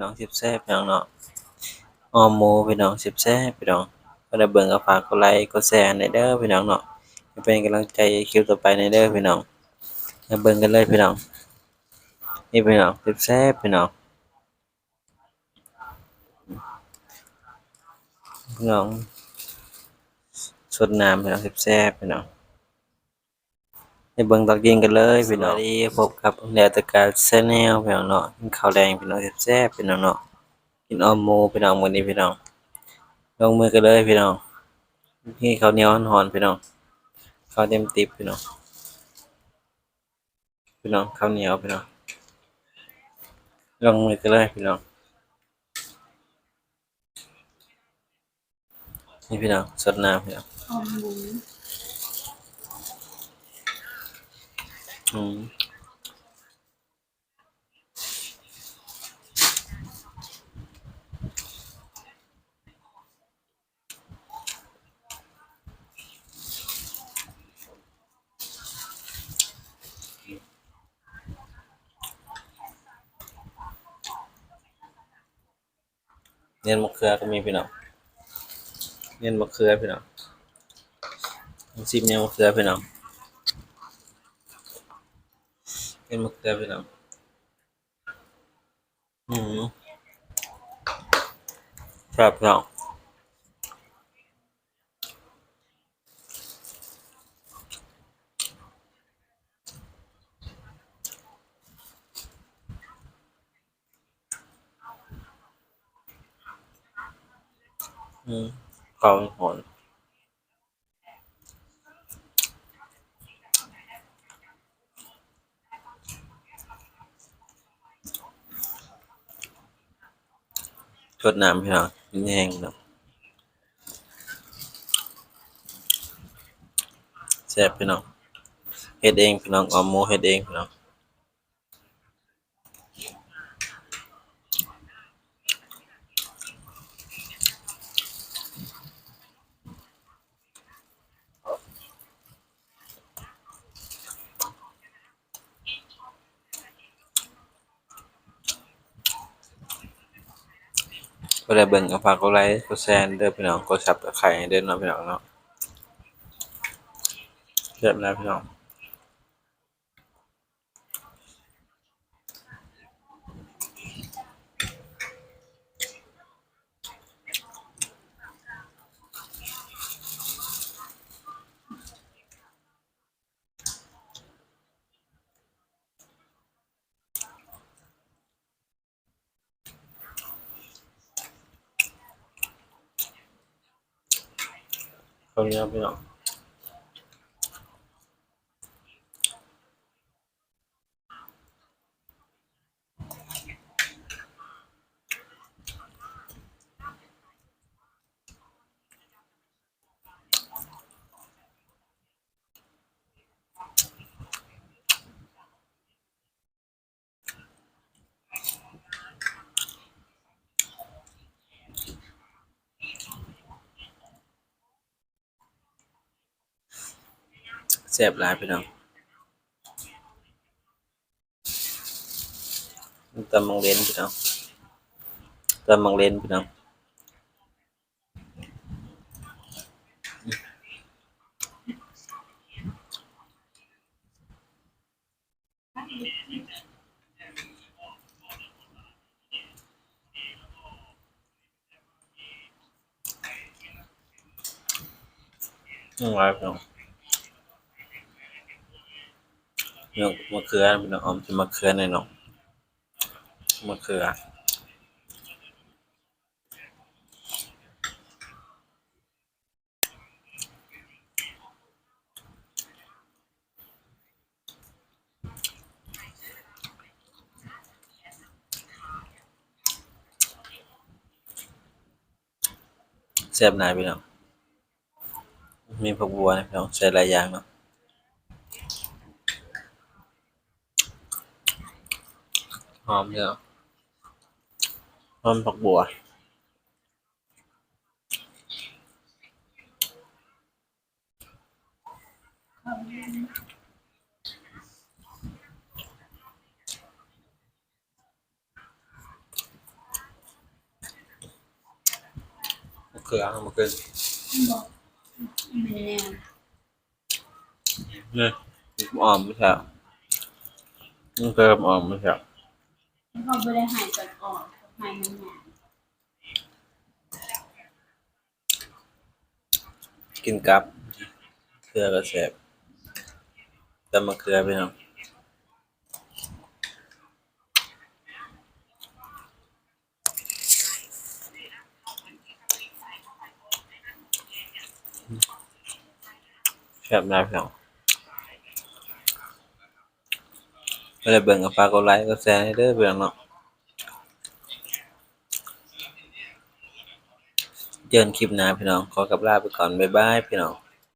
น้องสิบแซ่บพี่น้องเนาะออมหมูพี่น้องสิบแซ่บพี่น้องก็ได้เบิ่งก็ฝากกดไลค์กดแชร์ในเด้อพี่น้องเนาะให้เป็นกำลังใจคลิปต่อไปในเด้อพี่น้องมาเบิ่งกันเลยพี่น้องนี่พี่น้องสิบแซ่บพี่น้องพี่น้องสดน้ำพี่น้องสิบแซ่บพี่น้อง ไปเบิ่งตอนกินกันเลยพี่น้องสวัสดีพบกับแนวตะการแชนแนลพี่น้องเนาะกินข้าวแดงพี่น้องสิบแซ่บพี่น้องเนาะกินออมหมูพี่น้องมื้อนี้พี่น้องลงมือกันเลยพี่น้องนี่ข้าวเหนียวหอนๆพี่น้องข้าวเต็มติบพี่น้องพี่น้องข้าวเหนียวพี่น้องลงมือกันเลยพี่น้องนี่พี่น้องสดน้ำพี่น้อง ออมหมูอืมเนียนมะเขือก็มีพี่น้องเนียนมะเขือพี่น้องซิมเนียนมะเขือพี่น้อง เป็นมะเขือพี่น้องอืมครับพี่น้องอืมเกาหอน ชดน้ำพี่น้องกินแห้งน้องแซ่บพี่น้องเฮ็ดเองพี่น้องออมโมเฮ็ดเองพี่น้อง ก็ได้เบิ่งก็ฝากกดไลค์กดแชร์เด้อพี่น้องกดซับตะไคร้เด้อเนาะพี่น้องเนาะเรียบร้อยพี่น้อง ตรงนี้ค แซ่บหลายพี่น้องตำมังเลนพี่น้องตำมังเลนพี่น้องอืมหลายพี่น้อง เนื้อมะเขือพี่น้องออมมะเขือหน่อยเนาะมะเขือแซ่บหลายพี่น้องมีผักบัวนะพี่น้องใส่หลายอย่างเนาะ อมเลยหอมผักบัวมะเขือมะเขือเนี่ยหอมไม่ใช่เขือออมไม่ใช่ เขาไม่ได้หายก่อนออกหายมันหนากินกับเกลือก็แซ่บแต่มะเขือพี่น้องแซ่บมากพี่น้อง ก็เลยเบิ่งกับฝากกดไลค์กดแชร์ให้เด้อพี่น้อเนาะเจอกันคลิปหน้าพี่น้องขอกลับลาไปก่อนบ๊ายบายพี่น้อง